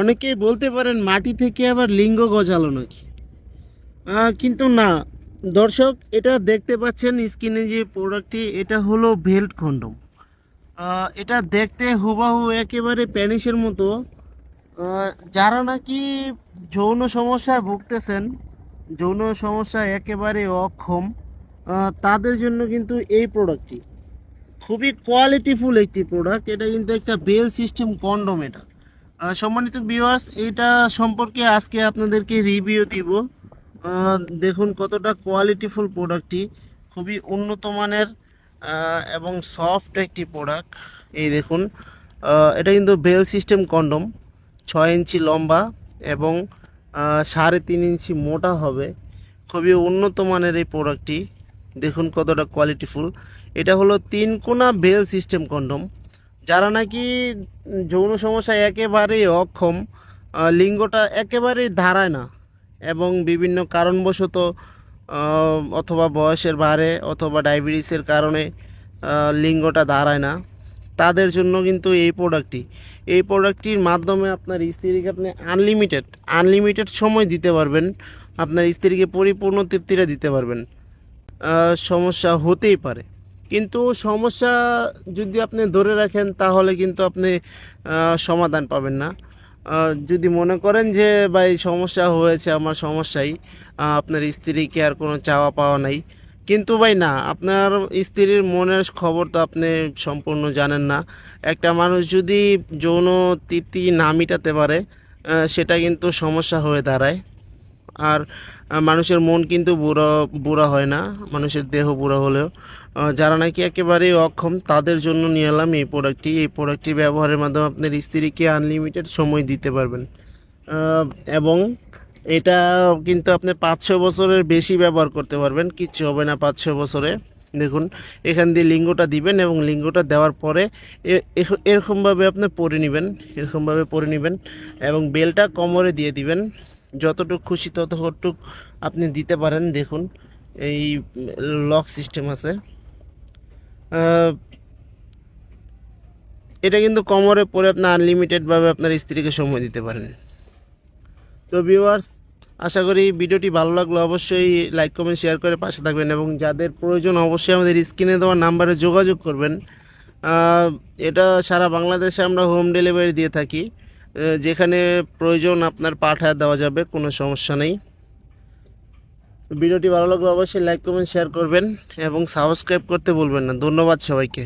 অনেকেই বলতে পারেন মাটি থেকে আবার লিঙ্গ গজালো নাকি? কিন্তু না। দর্শক, এটা দেখতে পাচ্ছেন স্ক্রিনে যে প্রোডাক্টটি, এটা হলো ভেল্ট কন্ডম। এটা দেখতে হুবাহু একেবারে প্যানিসের মতো। যারা নাকি যৌন সমস্যায় ভুগতেছেন, যৌন সমস্যা একেবারে অক্ষম তাদের জন্য কিন্তু এই প্রোডাক্টটি খুবই কোয়ালিটিফুল একটি প্রোডাক্ট। এটা কিন্তু একটা বেল সিস্টেম কন্ডম এটা। সম্মানিত ভিউয়ার্স এটা সম্পর্কে আজকে আপনাদেরকে রিভিউ দিব। দেখুন কতটা কোয়ালিটিফুল প্রোডাক্টটি খুবই উন্নত মানের এবং সফট একটি প্রোডাক্ট এই দেখুন এটা কিন্তু বেল সিস্টেম কন্ডম ছয় ইঞ্চি লম্বা এবং সাড়ে তিন ইঞ্চি মোটা হবে। খুবই উন্নত মানের এই প্রোডাক্টটি দেখুন কতটা কোয়ালিটিফুল এটা হলো তিন কোনা বেল সিস্টেম কন্ডম যারা নাকি যৌন সমস্যা একেবারেই অক্ষম লিঙ্গটা একেবারেই ধারায় না এবং বিভিন্ন কারণবশত অথবা বয়সের ভারে অথবা ডায়াবেটিসের কারণে লিঙ্গটা দাঁড়ায় না। তাদের জন্য কিন্তু এই প্রোডাক্টটি, এই প্রোডাক্টটির মাধ্যমে আপনার স্ত্রীকে আপনি আনলিমিটেড আনলিমিটেড সময় দিতে পারবেন, আপনার স্ত্রীকে পরিপূর্ণ তৃপ্তিটা দিতে পারবেন। সমস্যা হতেই পারে। কিন্তু সমস্যা যদি আপনি ধরে রাখেন, তাহলে কিন্তু আপনি সমাধান পাবেন না। যদি মনে করেন যে, ভাই, সমস্যা হয়েছে, আমার সমস্যাই আপনার স্ত্রীকে আর কোনো চাওয়া পাওয়া নাই। কিন্তু ভাই, না, আপনার স্ত্রীর মনের খবর তো আপনি সম্পূর্ণ জানেন না। একটা মানুষ যদি যৌন তৃপ্তি না মিটাতে পারে সেটা কিন্তু সমস্যা হয়ে দাঁড়ায়। আর মানুষের মন কিন্তু বুড়ো, বুড়া হয় না, মানুষের দেহ বুড়া হলেও। যারা নাকি একেবারেই অক্ষম, তাদের জন্য নিয়ে এলাম এই প্রোডাক্টটি এই প্রোডাক্টটি ব্যবহারের মাধ্যমে আপনার স্ত্রীকে আনলিমিটেড সময় দিতে পারবেন। এবং এটা কিন্তু আপনি পাঁচ ছ বছরের বেশি ব্যবহার করতে পারবেন, কিচ্ছু হবে না পাঁচ ছ বছরে। দেখুন, এখান দিয়ে লিঙ্গটা দিবেন এবং লিঙ্গটা দেওয়ার পরে এরকমভাবে আপনি পরে নেবেন, এরকমভাবে পরে নেবেন এবং বেলটা কোমরে দিয়ে দিবেন। যতটুকু খুশি ততটুক আপনি দিতে পারেন। দেখুন, এই লক সিস্টেম আছে। এটা কিন্তু কমরে পরে আপনি আনলিমিটেডভাবে আপনার স্ত্রীকে সময় দিতে পারেন। তো ভিউয়ার্স আশা করি ভিডিওটি ভালো লাগল। অবশ্যই লাইক কমেন্ট শেয়ার করে পাশে থাকবেন এবং যাদের প্রয়োজন অবশ্যই আমাদের স্ক্রিনে দেওয়া নাম্বারে যোগাযোগ করবেন। এটা সারা বাংলাদেশে আমরা হোম ডেলিভারি দিয়ে থাকি। যেখানে প্রয়োজন আপনার পাঠা দেওয়া যাবে, কোনো সমস্যা নেই। ভিডিওটি ভালো লাগলে অবশ্যই লাইক কমেন্ট শেয়ার করবেন এবং সাবস্ক্রাইব করতে ভুলবেন না। ধন্যবাদ সবাইকে।